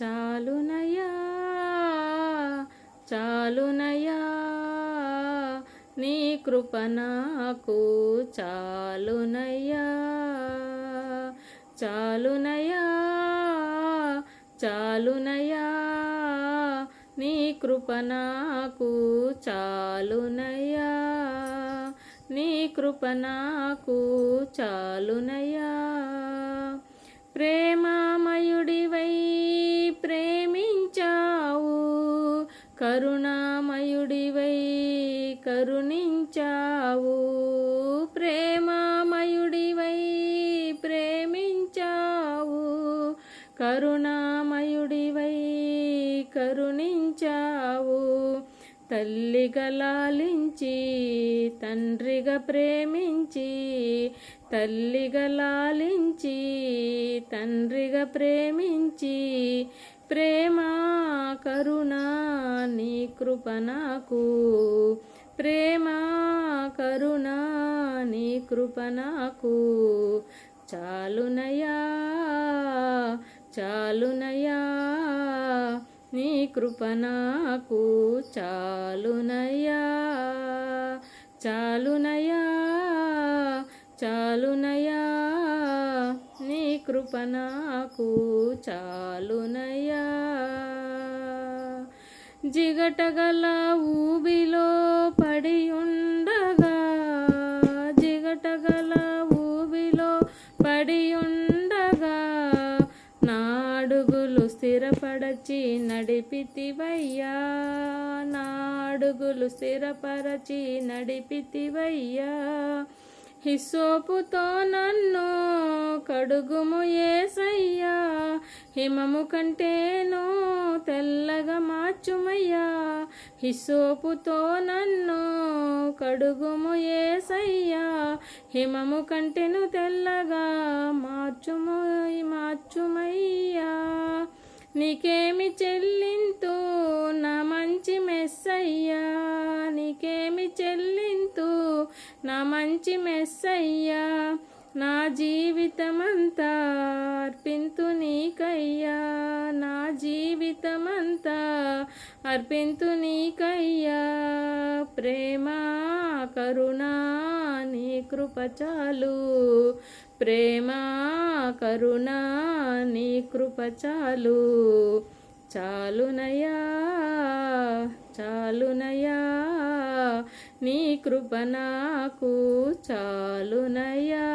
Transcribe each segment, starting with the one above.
చాలునయా చాలునయా నీ కృప నాకు చాలునయ్యా చాలునయ్యా చాలునయ్యా నీ కృప నాకు చాలునయ్యా నీ కృప నాకు చాలునయ్యా. ప్రేమామయుడివై ప్రేమించావు. కరుణామయుడివై కరుణించావు. ప్రేమామయుడివై ప్రేమించావు. కరుణామయుడివై కరుణించావు. తల్లిగా లాలించి తండ్రిగా ప్రేమించి తల్లిగా లాలించి తండ్రిగా ప్రేమించి ప్రేమ కరుణా నీ కృప నాకు. ప్రేమ కరుణ నీ కృప నాకు. చాలునయా చాలునయా నీ కృప నాకు. చాలునయా చాలునయా చాలునయా కృప నాకు చాలునయ్యా. జిగటగల ఊబిలో పడి ఉండగా జిగటగల ఊబిలో పడి ఉండగా నాడుగులు స్థిరపడచి నడిపితివయ్యా. నాడుగులు స్థిరపరచి నడిపితివయ్యా. హిస్సోపుతో నన్ను కడుగుము ఏసయ్యా. హిమము కంటేను తెల్లగా మార్చుమయ్యా. హిస్సోపుతో నన్ను కడుగుము ఏసయ్యా. హిమము కంటెను తెల్లగా మార్చుము మార్చుమయ్యా. నీకేమి చెల్లింతు నా మంచి మెస్సయ్యా. నా మంచి మెస్సయ్యా నా జీవితమంతా అర్పింతు నీకయ్యా నా జీవితమంతా అర్పింతు నీకయ్యా. ప్రేమ కరుణా నీ కృపచాలు ప్రేమ కరుణా నీ కృపచాలు చాలునయా చాలునయా నీ కృప నాకు చాలునయా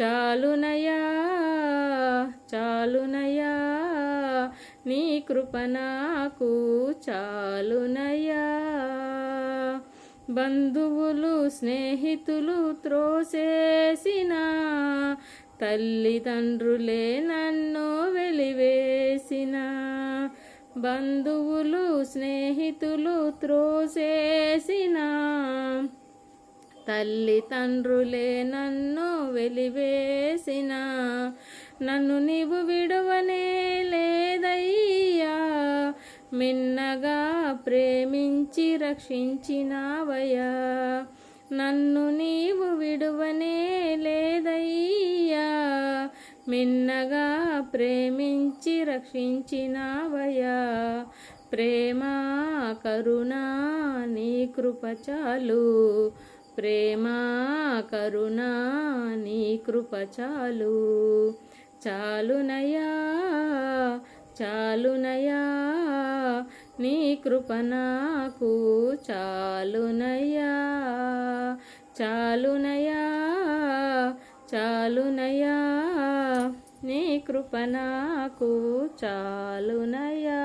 చాలునయా చాలునయా నీ కృప నాకు చాలునయా బంధువులు స్నేహితులు త్రోసేసిన తల్లిదండ్రులే నన్ను వెలివేసిన. బంధువులు స్నేహితులు త్రోసేసిన తల్లిదండ్రులే నన్ను వెలివేసిన. నన్ను నీవు విడువనే లేదయ్యా. మిన్నగా ప్రేమించి రక్షించినావయ్యా. నన్ను నీవు విడువనే మిన్నగా ప్రేమించి రక్షించినావయా ప్రేమ కరుణ నీ కృప చాలు. ప్రేమ కరుణ నీ కృప చాలు. చాలునయా చాలునయా నీ కృప నాకు చాలునయా చాలునయా చాలునయా నీ కృప నాకు చాలునయా